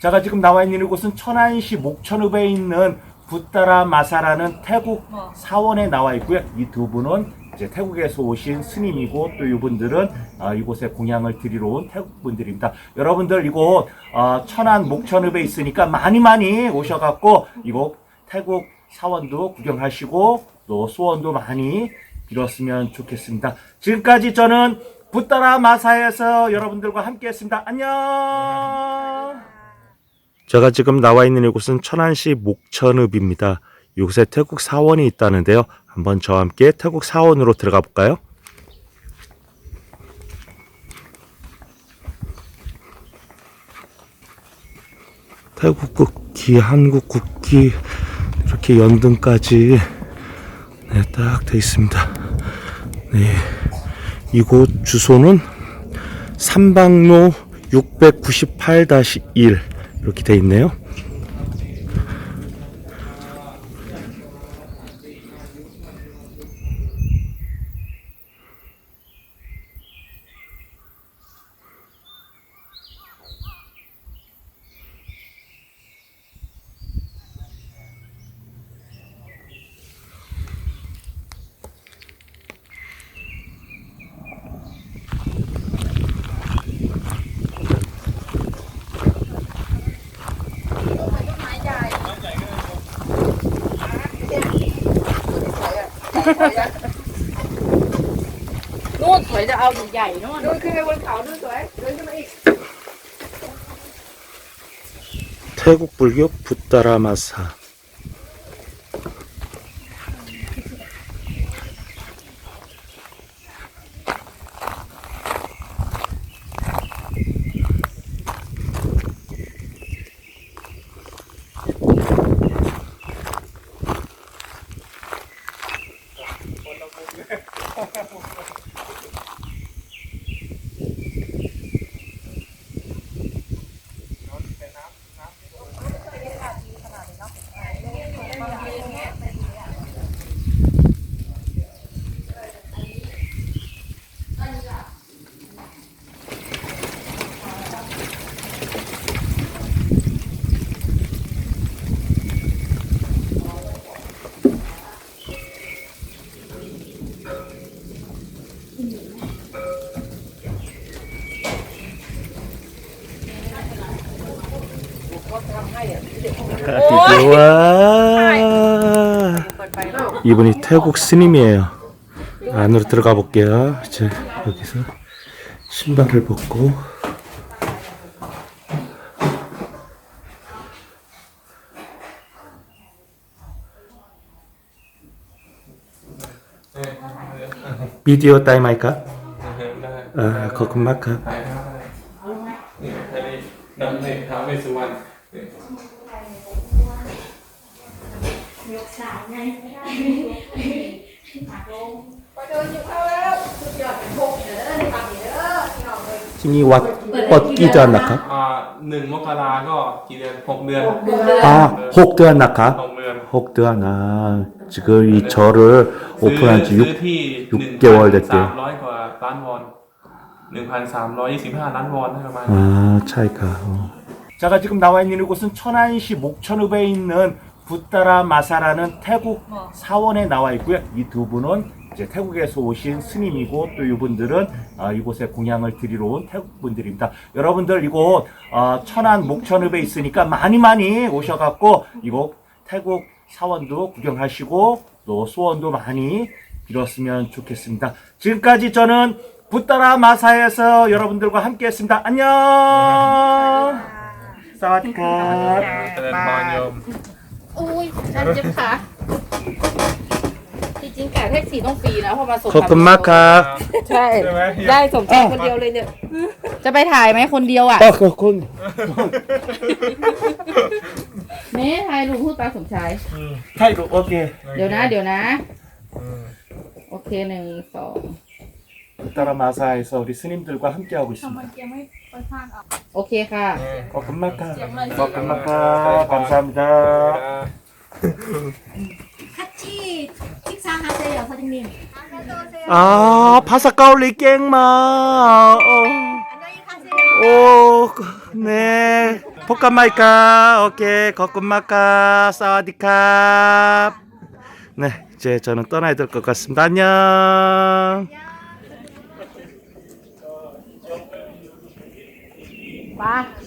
제가 지금 나와 있는 이곳은 천안시 목천읍에 있는 붓다라 마사라는 태국 사원에 나와 있고요. 이 두 분은 이제 태국에서 오신 스님이고 또 이분들은 아, 이곳에 공양을 드리러 온 태국 분들입니다. 여러분들 이곳 어, 천안 목천읍에 있으니까 많이 많이 오셔갖고 이곳 태국 사원도 구경하시고 또 소원도 많이 빌었으면 좋겠습니다. 지금까지 저는 붓다라 마사에서 여러분들과 함께했습니다. 안녕. 제가 지금 나와 있는 이곳은 천안시 목천읍입니다. 이곳에 태국 사원이 있다는데요. 한번 저와 함께 태국 사원으로 들어가 볼까요? 태국 국기, 한국 국기, 이렇게 연등까지 네, 딱 돼 있습니다. 네. 이곳 주소는 삼방로 698-1 이렇게 돼 있네요. นู่นสวยจะเอาใหญ่ๆนู่น นู่นขึ้นไปบนเขานู่นสวยเดินขึ้นมาอีก 태국 불교 붓다라마사 確かに。 이게 와 이분이 태국 스님이에요. 안으로 들어가 볼게요. 이제 여기서 신발을 벗고 비디오 타임 할까? 아, 거금 마카. 다음에 수완. พอะไรนี่อันนี้น้ำนี่ท้าวเวสสุวรรณนี่ พอเดินอยู่เข้าแล้วสุดยอดเป็นพกเด้อในปากเด้อพี่น้องเลย 지니 왓 뻗기전 낙하? อ่าหนึ่งมกราก็กี่เดือนหกเดือน 아, 혹드한 낙하? หกเดือน 혹드한 아, 지금 이 절을 ซื้อ 오픈한 지 ซื้อ 6, ที่ 6 개월 สาม 됐대요. ร้อยกว่าล้านวอนหนึ่งพันสามร้อยยี่สิบห้าล้านวอนประมาณ 아, 차이가. 제가 지금 나와 있는 이곳은 천안시 목천읍에 있는 붓다라 마사라는 태국 사원에 나와 있고요. 이 두 분은 이제 태국에서 오신 스님이고 또 이분들은 아, 이곳에 공양을 드리러 온 태국 분들입니다. 여러분들 이곳 어, 천안 목천읍에 있으니까 많이 많이 오셔갖고 이곳 태국 사원도 구경하시고 또 소원도 많이 빌었으면 좋겠습니다. 지금까지 저는 붓다라 마사에서 여러분들과 함께했습니다. 안녕. 사와디캅. เจริญพรโยม อุ้ยฉันเจ็บขาจริงๆแกะแท็กซี่ต้องฟรีนะเพราะมาส่ง 거금마카. ใช่ ใช่ไหม ได้สมใจคนเดียวเลยเนี่ย จะไปถ่ายไหมคนเดียวอ่ะ 아, 그건 เม่ถ่ายรูปพูดตาสมชาย 타이로 오케이. เดี๋ยวนะ เดี๋ยวนะ โอเคหนึ่งสอง 붓다라 마사에서 우리 스님들과 함께하고 있습니다. โอเคค่ะ 거금마카. 거금마카. 감사합니다. 같이 식사하세요, 사장님. 아, 바삭가올리 깽마. 어. 안녕히 가세요. 오, 네. 포카마이카 오케이 거꾸마카 사와디캅 네 이제 저는 떠나야 될 것 같습니다 안녕 lá.